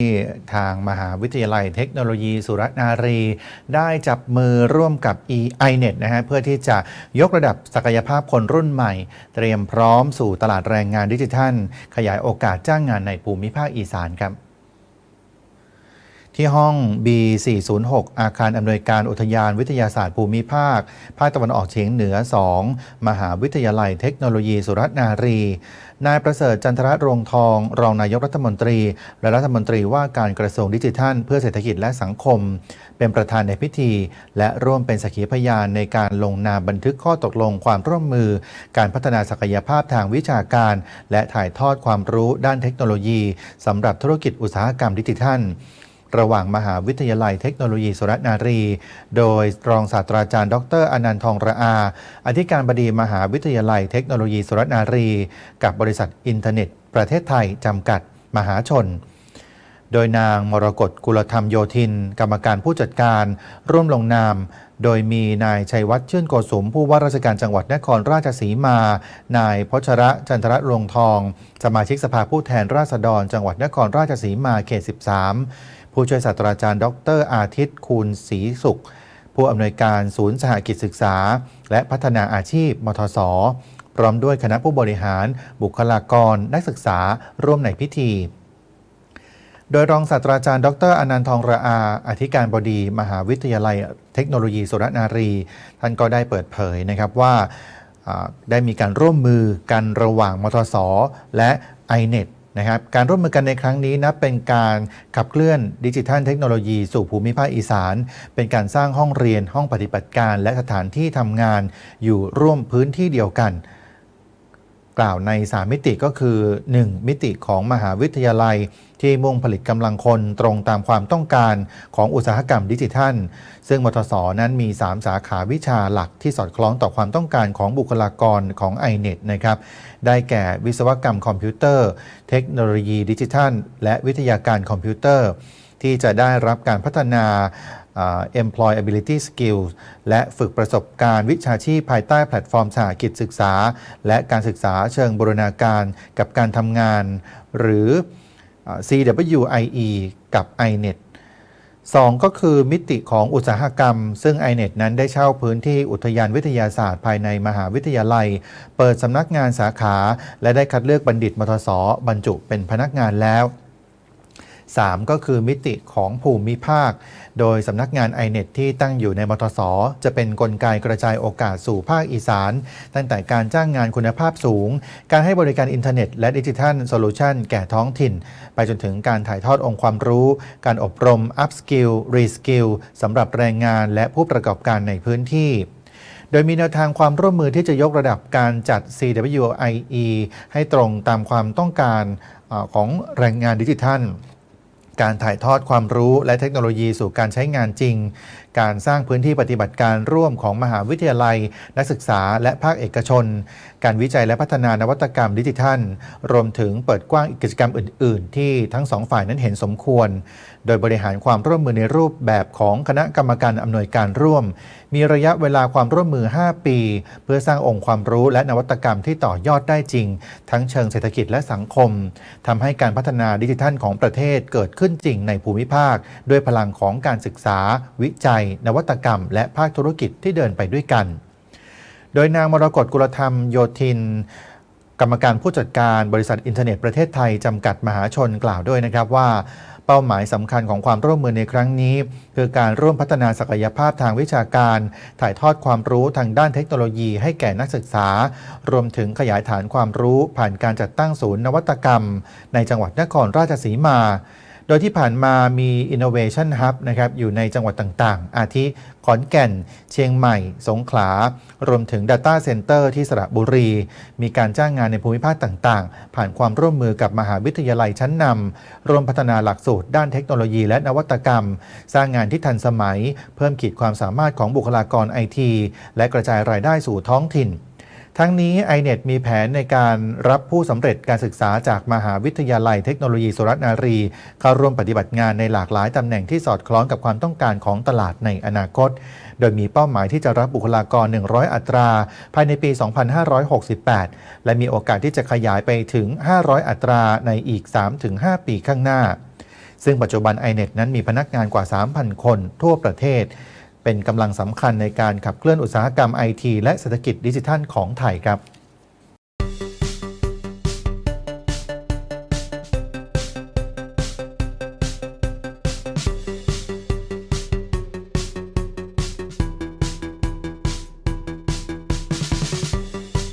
ที่ทางมหาวิทยาลัยเทคโนโลยีสุรนารี ได้จับมือร่วมกับ e-inet นะฮะเพื่อที่จะยกระดับศักยภาพคนรุ่นใหม่ เตรียมพร้อมสู่ตลาดแรงงานดิจิทัล ขยายโอกาสจ้างงานในภูมิภาคอีสานครับ ที่ห้อง B406 อาคารอำนวยการอุทยานวิทยาศาสตร์ภูมิภาค ภาคตะวันออกเฉียงเหนือ 2 มหาวิทยาลัยเทคโนโลยีสุรนารี นายประเสริฐจันทรรวงทอง รองนายกรัฐมนตรี และรัฐมนตรีว่าการกระทรวงดิจิทัล เพื่อเศรษฐกิจและสังคม เป็นประธานในพิธี และร่วมเป็นสักขีพยานในการลงนามบันทึกข้อตกลงความร่วมมือ การพัฒนาศักยภาพทางวิชาการ และถ่ายทอดความรู้ด้านเทคโนโลยีสำหรับธุรกิจอุตสาหกรรมดิจิทัล ระหว่างมหาวิทยาลัยเทคโนโลยีสุรนารี โดยรองศาสตราจารย์ ดรอนันต์ทองระอา อธิการบดีมหาวิทยาลัยเทคโนโลยีสุรนารี กับบริษัทอินเทอร์เน็ต ประเทศไทยจำกัด มหาชน โดยนางมรกตกุลธรรมโยธิน กรรมการผู้จัดการ ร่วมลงนาม โดยมีนายชัยวัฒน์ชื่นโกสมผู้ว่าราชการจังหวัดนครราชสีมา นายพชระจันทรรวงทอง สมาชิกสภาผู้แทนราษฎร จังหวัดนครราชสีมาเขต 13 ผู้ช่วยศาสตราจารย์ ดร อาทิตย์คูณศรีสุข ผู้อำนวยการศูนย์สหกิจศึกษา และพัฒนาอาชีพ มทสพร้อมด้วยคณะผู้บริหาร บุคลากร นักศึกษาร่วมในพิธี โดยรองศาสตราจารย์ ดรอนันต์ทองระอา อธิการบดี มหาวิทยาลัยเทคโนโลยีสุรนารี ท่านก็ได้เปิดเผยนะครับว่าอ่าได้มีการร่วมมือกันระหว่างมทสและ iNet นะครับการร่วมมือกันในครั้งนี้นะเป็นการขับเคลื่อนดิจิทัลเทคโนโลยีสู่ภูมิภาคอีสาน เป็นการสร้างห้องเรียนห้องปฏิบัติการและสถานที่ทำงานอยู่ร่วมพื้นที่เดียวกัน กล่าวใน 3 มิติก็คือ 1. มิติของมหาวิทยาลัย ที่มุ่งผลิตกำลังคนตรงตามความต้องการของอุตสาหกรรมดิจิทัล ซึ่งมทสนั้นมี 3 สาขาวิชาหลักที่สอดคล้องต่อความต้องการของบุคลากรของ iNet นะครับได้แก่วิศวกรรมคอมพิวเตอร์ เทคโนโลยีดิจิทัล และวิทยาการคอมพิวเตอร์ที่จะได้รับการพัฒนาอ่า employability skills และฝึกประสบการณ์วิชาชีพภายใต้แพลตฟอร์มสหกิจศึกษา และการศึกษาเชิงบูรณาการกับการทำงาน หรือ CWIE กับ iNet 2 ก็คือมิติของอุตสาหกรรม ซึ่ง iNet นั้นได้เช่าพื้นที่อุทยานวิทยาศาสตร์ภายในมหาวิทยาลัย เปิดสำนักงานสาขา และได้คัดเลือกบัณฑิตมทสบรรจุเป็นพนักงานแล้ว 3 ก็คือมิติของภูมิภาค โดยสำนักงาน iNet ที่ตั้งอยู่ในมทส จะเป็นนกลไกกระจายโอกาสสู่ภาคอีสาน ตั้งแต่การจ้างงานคุณภาพสูง การให้บริการอินเทอร์เน็ต และดิจิทัลโซลูชันแก่ท้องถิ่น ไปจนถึงการถ่ายทอดองค์ความรู้ การอบรม up skill re skill สำหรับแรงงานและผู้ประกอบการในพื้นที่โดยมีแนวทางความร่วมมือที่จะยกระดับการจัด CWIE ให้ตรงตามความต้องการของแรงงานดิจิทัล การถ่ายทอดความรู้และเทคโนโลยีสู่การใช้งานจริง การสร้างพื้นที่ปฏิบัติการร่วมของมหาวิทยาลัย นักศึกษาและภาคเอกชน การวิจัยและพัฒนานวัตกรรมดิจิทัล รวมถึงเปิดกว้างกิจกรรมอื่น ๆ ที่ทั้งสองฝ่ายนั้นเห็นสมควร โดยบริหารความร่วมมือในรูปแบบของคณะกรรมการอำนวยการร่วม มีระยะเวลาความร่วมมือ 5 ปี เพื่อสร้างองค์ความรู้และนวัตกรรมที่ต่อยอดได้จริง ทั้งเชิงเศรษฐกิจและสังคมทำให้การพัฒนาดิจิทัลของประเทศเกิดขึ้นจริงในภูมิภาค ด้วยพลังของการศึกษา วิจัยนวัตกรรม และภาคธุรกิจที่เดินไปด้วยกัน โดยนางมรกตกุลธรรมโยธิน กรรมการผู้จัดการบริษัทอินเทอร์เน็ตประเทศไทยจำกัดมหาชนกล่าวด้วยนะครับว่าเป้าหมายสำคัญของความร่วมมือในครั้งนี้ คือการร่วมพัฒนาศักยภาพทางวิชาการ ถ่ายทอดความรู้ทางด้านเทคโนโลยีให้แก่นักศึกษา รวมถึงขยายฐานความรู้ผ่านการจัดตั้งศูนย์นวัตกรรม ในจังหวัดนครราชสีมา โดยที่ผ่านมามี Innovation Hub นะครับอยู่ในจังหวัดต่างๆ อาทิขอนแก่น เชียงใหม่ สงขลา รวมถึง Data Center ที่สระบุรี มีการจ้างงานในภูมิภาคต่างๆ ผ่านความร่วมมือกับมหาวิทยาลัยชั้นนำร่วมพัฒนาหลักสูตรด้านเทคโนโลยีและนวัตกรรม สร้างงานที่ทันสมัย เพิ่มขีดความสามารถของบุคลากรไอทีและกระจายรายได้สู่ท้องถิ่น ทั้งนี้ iNet มีแผนในการรับผู้สำเร็จการศึกษาจากมหาวิทยาลัยเทคโนโลยีสุรนารี เข้าร่วมปฏิบัติงานในหลากหลายตำแหน่งที่สอดคล้องกับความต้องการของตลาดในอนาคต โดยมีเป้าหมายที่จะรับบุคลากร 100 อัตรา ภายในปี 2568 และมีโอกาสที่จะขยายไปถึง 500 อัตราในอีก 3-5 ปีข้างหน้า ซึ่งปัจจุบัน iNet นั้นมีพนักงานกว่า 3,000 คนทั่วประเทศ เป็นกำลังสำคัญในการขับเคลื่อนอุตสาหกรรมไอทีและเศรษฐกิจดิจิทัลของไทยครับ